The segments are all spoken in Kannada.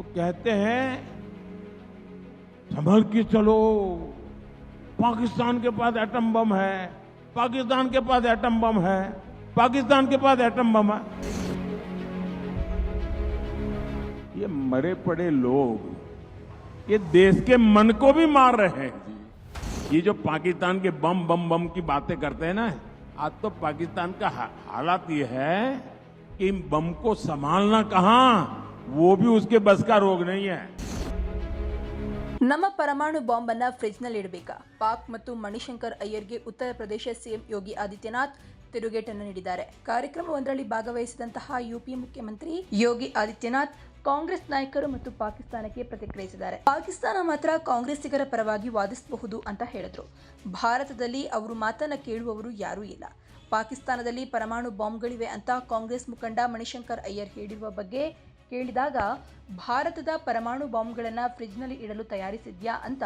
वो कहते हैं, संभल के चलो। पाकिस्तान के पास एटम बम है। पाकिस्तान के पास एटम बम है। पाकिस्तान के पास एटम बम है। ये मरे पड़े लोग, ये देश के मन को भी मार रहे हैं। ये जो पाकिस्तान के बम बम बम की बातें करते हैं ना, आज तो पाकिस्तान का हालात ये है कि इन बम को संभालना कहाँ? वो भी उसके बस का रोग नहीं है ನಮ್ಮ ಪರಮಾಣು ಬಾಂಬ್ ಅನ್ನ ಫ್ರಿಡ್ಜ್ನಲ್ಲಿ ಇಡಬೇಕಾ ಪಾಕ್ ಮತ್ತು ಮಣಿಶಂಕರ್ ಅಯ್ಯರ್ಗೆ ಉತ್ತರ ಪ್ರದೇಶ ಸಿಎಂ ಯೋಗಿ ಆದಿತ್ಯನಾಥ್ ತಿರುಗೇಟನ್ನು ನೀಡಿದ್ದಾರೆ ಕಾರ್ಯಕ್ರಮವೊಂದರಲ್ಲಿ ಭಾಗವಹಿಸಿದಂತಹ ಯುಪಿ ಮುಖ್ಯಮಂತ್ರಿ ಯೋಗಿ ಆದಿತ್ಯನಾಥ್ ಕಾಂಗ್ರೆಸ್ ನಾಯಕರು ಮತ್ತು ಪಾಕಿಸ್ತಾನಕ್ಕೆ ಪ್ರತಿಕ್ರಿಯಿಸಿದ್ದಾರೆ ಪಾಕಿಸ್ತಾನ ಮಾತ್ರ ಕಾಂಗ್ರೆಸ್ಸಿಗರ ಪರವಾಗಿ ವಾದಿಸಬಹುದು ಅಂತ ಹೇಳಿದ್ರು ಭಾರತದಲ್ಲಿ ಅವರು ಮಾತನ್ನ ಕೇಳುವವರು ಯಾರೂ ಇಲ್ಲ ಪಾಕಿಸ್ತಾನದಲ್ಲಿ ಪರಮಾಣು ಬಾಂಬ್ಗಳಿವೆ ಅಂತ ಕಾಂಗ್ರೆಸ್ ಮುಖಂಡ ಮಣಿಶಂಕರ್ ಅಯ್ಯರ್ ಹೇಳಿರುವ ಬಗ್ಗೆ ಕೇಳಿದಾಗ, ಭಾರತದ ಪರಮಾಣು ಬಾಂಬ್ಗಳನ್ನು ಫ್ರಿಜ್ನಲ್ಲಿ ಇಡಲು ತಯಾರಿಸಿದ್ಯಾ ಅಂತ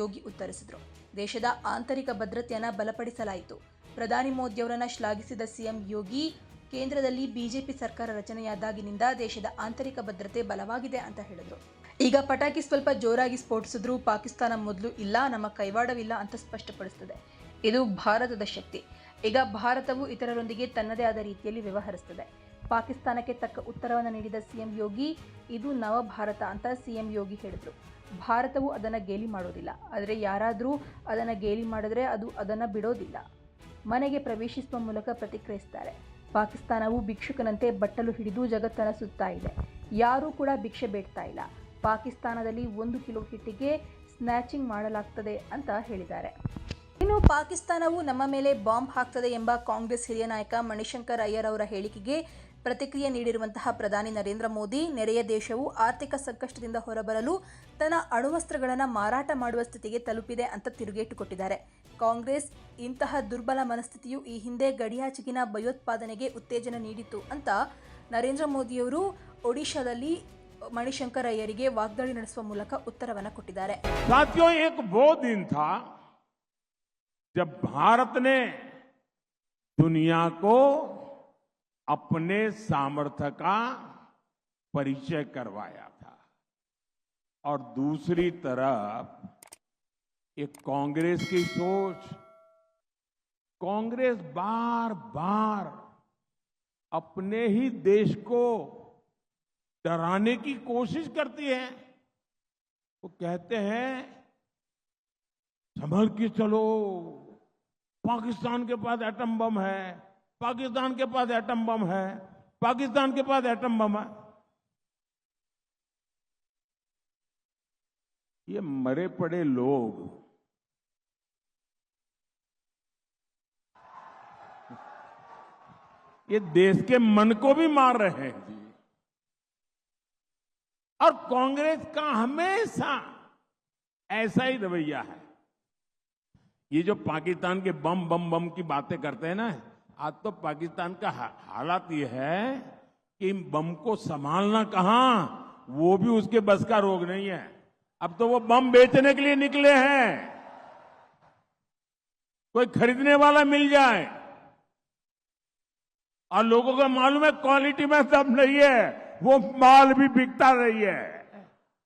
ಯೋಗಿ ಉತ್ತರಿಸಿದರು. ದೇಶದ ಆಂತರಿಕ ಭದ್ರತೆಯನ್ನು ಬಲಪಡಿಸಲಾಯಿತು. ಪ್ರಧಾನಿ ಮೋದಿಯವರನ್ನು ಶ್ಲಾಘಿಸಿದ ಸಿಎಂ ಯೋಗಿ, ಕೇಂದ್ರದಲ್ಲಿ ಬಿಜೆಪಿ ಸರ್ಕಾರ ರಚನೆಯಾದಾಗಿನಿಂದ ದೇಶದ ಆಂತರಿಕ ಭದ್ರತೆ ಬಲವಾಗಿದೆ ಅಂತ ಹೇಳಿದರು. ಈಗ ಪಟಾಕಿ ಸ್ವಲ್ಪ ಜೋರಾಗಿ ಸ್ಫೋಟಿಸಿದ್ರೂ ಪಾಕಿಸ್ತಾನ ಮೊದಲು ಇಲ್ಲ, ನಮ್ಮ ಕೈವಾಡವಿಲ್ಲ ಅಂತ ಸ್ಪಷ್ಟಪಡಿಸುತ್ತದೆ ಇದು ಭಾರತದ ಶಕ್ತಿ. ಈಗ ಭಾರತವು ಇತರರೊಂದಿಗೆ ತನ್ನದೇ ಆದ ರೀತಿಯಲ್ಲಿ ವ್ಯವಹರಿಸುತ್ತದೆ ಪಾಕಿಸ್ತಾನಕ್ಕೆ ತಕ್ಕ ಉತ್ತರವನ್ನು ನೀಡಿದ ಸಿಎಂ ಯೋಗಿ, ಇದು ನವ ಭಾರತ ಅಂತ ಸಿಎಂ ಯೋಗಿ ಹೇಳಿದರು. ಭಾರತವು ಅದನ್ನು ಗೇಲಿ ಮಾಡೋದಿಲ್ಲ. ಆದರೆ ಯಾರಾದರೂ ಅದನ್ನು ಗೇಲಿ ಮಾಡಿದ್ರೆ ಅದು ಅದನ್ನು ಬಿಡೋದಿಲ್ಲ. ಮನೆಗೆ ಪ್ರವೇಶಿಸುವ ಮೂಲಕ ಪ್ರತಿಕ್ರಿಯಿಸ್ತಾರೆ. ಪಾಕಿಸ್ತಾನವು ಭಿಕ್ಷುಕನಂತೆ ಬಟ್ಟಲು ಹಿಡಿದು ಜಗತ್ತನ್ನು ಸುತ್ತಾ ಇದೆ. ಯಾರೂ ಕೂಡ ಭಿಕ್ಷೆ ಬೇಡ್ತಾ ಇಲ್ಲ. ಪಾಕಿಸ್ತಾನದಲ್ಲಿ ಒಂದು ಕಿಲೋ ಹಿಟ್ಟಿಗೆ ಸ್ನ್ಯಾಚಿಂಗ್ ಮಾಡಲಾಗ್ತದೆ ಅಂತ ಹೇಳಿದ್ದಾರೆ. ಇನ್ನು ಪಾಕಿಸ್ತಾನವು ನಮ್ಮ ಮೇಲೆ ಬಾಂಬ್ ಹಾಕ್ತದೆ ಎಂಬ ಕಾಂಗ್ರೆಸ್ ಹಿರಿಯ ನಾಯಕ ಮಣಿಶಂಕರ್ ಅಯ್ಯರ್ ಅವರ ಹೇಳಿಕೆಗೆ ಪ್ರತಿಕ್ರಿಯೆ ನೀಡಿರುವಂತಹ ಪ್ರಧಾನಿ ನರೇಂದ್ರ ಮೋದಿ ನೆರೆಯ ದೇಶವು ಆರ್ಥಿಕ ಸಂಕಷ್ಟದಿಂದ ಹೊರಬರಲು ತನ್ನ ಅಣುವಸ್ತ್ರಗಳನ್ನು ಮಾರಾಟ ಮಾಡುವ ಸ್ಥಿತಿಗೆ ತಲುಪಿದೆ ಅಂತ ತಿರುಗೇಟು ಕೊಟ್ಟಿದ್ದಾರೆ ಕಾಂಗ್ರೆಸ್ ಇಂತಹ ದುರ್ಬಲ ಮನಸ್ಥಿತಿಯು ಈ ಹಿಂದೆ ಗಡಿಯಾಚೆಗಿನ ಭಯೋತ್ಪಾದನೆಗೆ ಉತ್ತೇಜನ ನೀಡಿತು ಅಂತ ನರೇಂದ್ರ ಮೋದಿಯವರು ಒಡಿಶಾದಲ್ಲಿ ಮಣಿಶಂಕರ್ ಅಯ್ಯರಿಗೆ ವಾಗ್ದಾಳಿ ನಡೆಸುವ ಮೂಲಕ ಉತ್ತರವನ್ನು ಕೊಟ್ಟಿದ್ದಾರೆ साथियों एक वो दिन था जब भारत ने दुनिया को अपने सामर्थ्य का परिचय करवाया था। और दूसरी तरफ़, एक कांग्रेस की सोच। कांग्रेस बार बार अपने ही देश को डराने की कोशिश करती है। वो कहते हैं, संभल के चलो, पाकिस्तान के पास एटम बम है। पाकिस्तान के पास एटम बम है। पाकिस्तान के पास एटम बम है। ये मरे पड़े लोग। ये देश के मन को भी मार रहे हैं जी। और कांग्रेस का हमेशा ऐसा ही रवैया है। ये जो पाकिस्तान के बम बम बम की बातें करते हैं ना आज तो पाकिस्तान का हालात ये है कि इन बम को संभालना कहा? वो भी उसके बस का रोग नहीं है। अब तो वो बम बेचने के लिए निकले हैं। कोई खरीदने वाला मिल जाए। और लोगों को मालूम है, क्वालिटी में सब नहीं है, वो माल भी बिकता नहीं है।